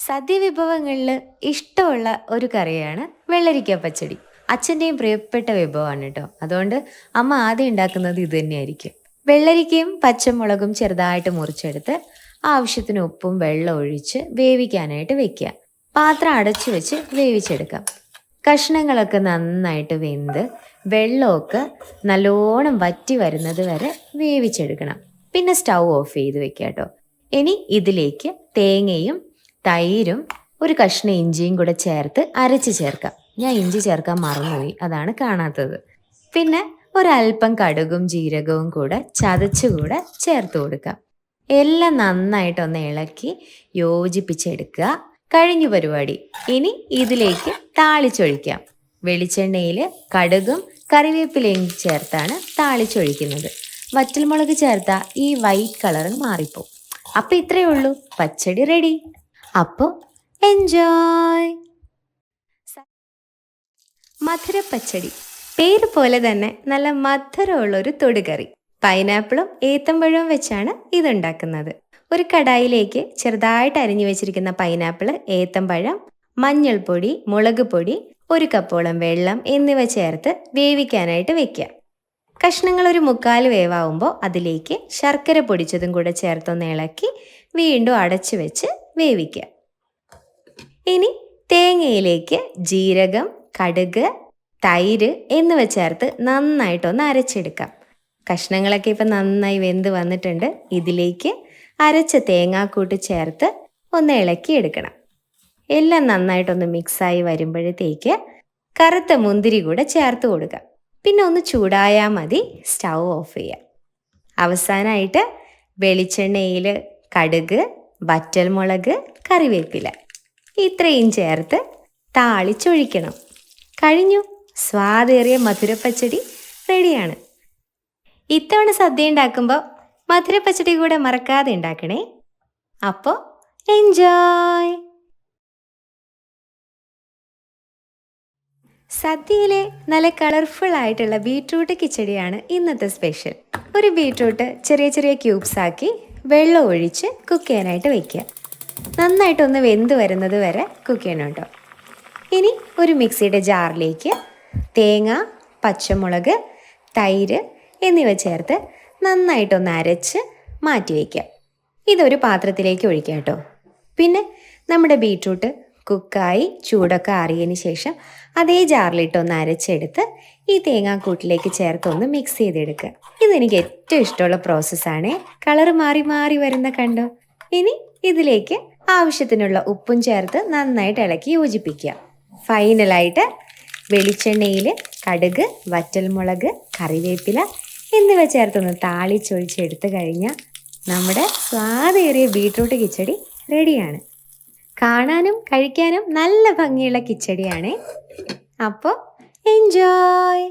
സദ്യ വിഭവങ്ങളിൽ ഇഷ്ടമുള്ള ഒരു കറിയാണ് വെള്ളരിക്ക പച്ചടി. അച്ഛന്റെയും പ്രിയപ്പെട്ട വിഭവമാണ് കേട്ടോ. അതുകൊണ്ട് അമ്മ ആദ്യം ഉണ്ടാക്കുന്നത് ഇത് തന്നെയായിരിക്കും. വെള്ളരിക്കയും പച്ചമുളകും ചെറുതായിട്ട് മുറിച്ചെടുത്ത് ആവശ്യത്തിന് ഉപ്പും വെള്ളം ഒഴിച്ച് വേവിക്കാനായിട്ട് വെക്കുക. പാത്രം അടച്ചു വെച്ച് വേവിച്ചെടുക്കാം. കഷ്ണങ്ങളൊക്കെ നന്നായിട്ട് വെന്ത് വെള്ളമൊക്കെ നല്ലോണം വറ്റി വരുന്നത് വരെ വേവിച്ചെടുക്കണം. പിന്നെ സ്റ്റൗ ഓഫ് ചെയ്ത് വെക്കുക കേട്ടോ. ഇനി ഇതിലേക്ക് തേങ്ങയും തൈരും ഒരു കഷ്ണം ഇഞ്ചിയും കൂടെ ചേർത്ത് അരച്ച് ചേർക്കാം. ഞാൻ ഇഞ്ചി ചേർക്കാൻ മറന്നുപോയി. അതാണ് കാണാത്തത്. പിന്നെ ഒരല്പം കടുകും ജീരകവും കൂടെ ചതച്ചുകൂടെ ചേർത്ത് കൊടുക്കാം. എല്ലാം നന്നായിട്ടൊന്ന് ഇളക്കി യോജിപ്പിച്ചെടുക്കുക. കഴിഞ്ഞു പരിപാടി. ഇനി ഇതിലേക്ക് താളിച്ചൊഴിക്കാം. വെളിച്ചെണ്ണയിൽ കടുകും കറിവേപ്പിലയും ചേർത്താണ് താളിച്ചൊഴിക്കുന്നത്. വറ്റൽമുളക് ചേർത്താൽ ഈ വൈറ്റ് കളർ മാറിപ്പോവും. അപ്പം ഇത്രയേ ഉള്ളൂ. പച്ചടി റെഡി. അപ്പോൾ എൻജോയ് മധുരപ്പച്ചടി. പേര് പോലെ തന്നെ നല്ല മധുരമുള്ളൊരു തൊടുകറി. പൈനാപ്പിളും ഏത്തമ്പഴവും വെച്ചാണ് ഇതുണ്ടാക്കുന്നത്. ഒരു കടായിലേക്ക് ചെറുതായിട്ട് അരിഞ്ഞു വെച്ചിരിക്കുന്ന പൈനാപ്പിൾ ഏത്തമ്പഴം മഞ്ഞൾപ്പൊടി മുളക് പൊടി ഒരു കപ്പോളം വെള്ളം എന്നിവ ചേർത്ത് വേവിക്കാനായിട്ട് വെക്കുക. കഷ്ണങ്ങൾ ഒരു മുക്കാൽ വേവാകുമ്പോൾ അതിലേക്ക് ശർക്കര പൊടിച്ചതും കൂടെ ചേർത്തൊന്ന് ഇളക്കി വീണ്ടും അടച്ചു വെച്ച് വേവിക്കുക. ഇനി തേങ്ങയിലേക്ക് ജീരകം കടുക് തൈര് എന്നിവ ചേർത്ത് നന്നായിട്ടൊന്ന് അരച്ചെടുക്കാം. കഷ്ണങ്ങളൊക്കെ ഇപ്പം നന്നായി വെന്ത് വന്നിട്ടുണ്ട്. ഇതിലേക്ക് അരച്ച തേങ്ങാക്കൂട്ട് ചേർത്ത് ഒന്ന് ഇളക്കി എടുക്കണം എല്ലാം നന്നായിട്ടൊന്ന് മിക്സായി വരുമ്പോഴത്തേക്ക് കറുത്ത മുന്തിരി കൂടെ ചേർത്ത് കൊടുക്കുക പിന്നെ ഒന്ന് ചൂടായാൽ മതി സ്റ്റൗ ഓഫ് ചെയ്യാം. അവസാനമായിട്ട് വെളിച്ചെണ്ണയിൽ കടുക് വറ്റൽമുളക് കറിവേപ്പില. ഇത്രയും ചേർത്ത് താളിച്ചൊഴിക്കണം. കഴിഞ്ഞു. സ്വാദേറിയ മധുരപ്പച്ചടി റെഡിയാണ്. ഇത്തവണ സദ്യ ഉണ്ടാക്കുമ്പോൾ മധുരപ്പച്ചടി കൂടെ മറക്കാതെ ഉണ്ടാക്കണേ. അപ്പോൾ എൻജോയ്! സദ്യയിലെ നല്ല കളർഫുൾ ആയിട്ടുള്ള ബീട്രൂട്ട് കിച്ചടിയാണ് ഇന്നത്തെ സ്പെഷ്യൽ. ഒരു ബീട്രൂട്ട് ചെറിയ ചെറിയ ക്യൂബ്സ് ആക്കി വെള്ളം ഒഴിച്ച് കുക്ക് ചെയ്യാനായിട്ട് വയ്ക്കുക നന്നായിട്ടൊന്ന് വെന്ത് വരുന്നത് വരെ കുക്ക് ചെയ്യണം കേട്ടോ. ഇനി ഒരു മിക്സിയുടെ ജാറിലേക്ക് തേങ്ങ പച്ചമുളക് തൈര് എന്നിവ ചേർത്ത് നന്നായിട്ടൊന്ന് അരച്ച് മാറ്റി വയ്ക്കുക ഇതൊരു പാത്രത്തിലേക്ക് ഒഴിക്കുക കേട്ടോ. പിന്നെ നമ്മുടെ ബീട്രൂട്ട് കുക്കായി ചൂടൊക്കെ ആറിയതിന് ശേഷം അതേ ജാറിലിട്ടൊന്ന് അരച്ചെടുത്ത് ഈ തേങ്ങാക്കൂട്ടിലേക്ക് ചേർത്തൊന്ന് മിക്സ് ചെയ്തെടുക്കുക. ഇതെനിക്ക് ഏറ്റവും ഇഷ്ടമുള്ള പ്രോസസ്സാണ് കളർ മാറി മാറി വരുന്ന കണ്ടോ? ഇനി ഇതിലേക്ക് ആവശ്യത്തിനുള്ള ഉപ്പും ചേർത്ത് നന്നായിട്ട് ഇളക്കി യോജിപ്പിക്കുക. ഫൈനലായിട്ട് വെളിച്ചെണ്ണയിൽ കടുക് വറ്റൽമുളക് കറിവേപ്പില എന്നിവ ചേർത്തൊന്ന് താളിച്ചൊഴിച്ചെടുത്ത് കഴിഞ്ഞാൽ നമ്മുടെ സ്വാദേറിയ ബീട്രൂട്ട് കിച്ചടി റെഡിയാണ് കാണാനും കഴിക്കാനും നല്ല ഭംഗിയുള്ള കിച്ചടിയാണ്. അപ്പോൾ എൻജോയ്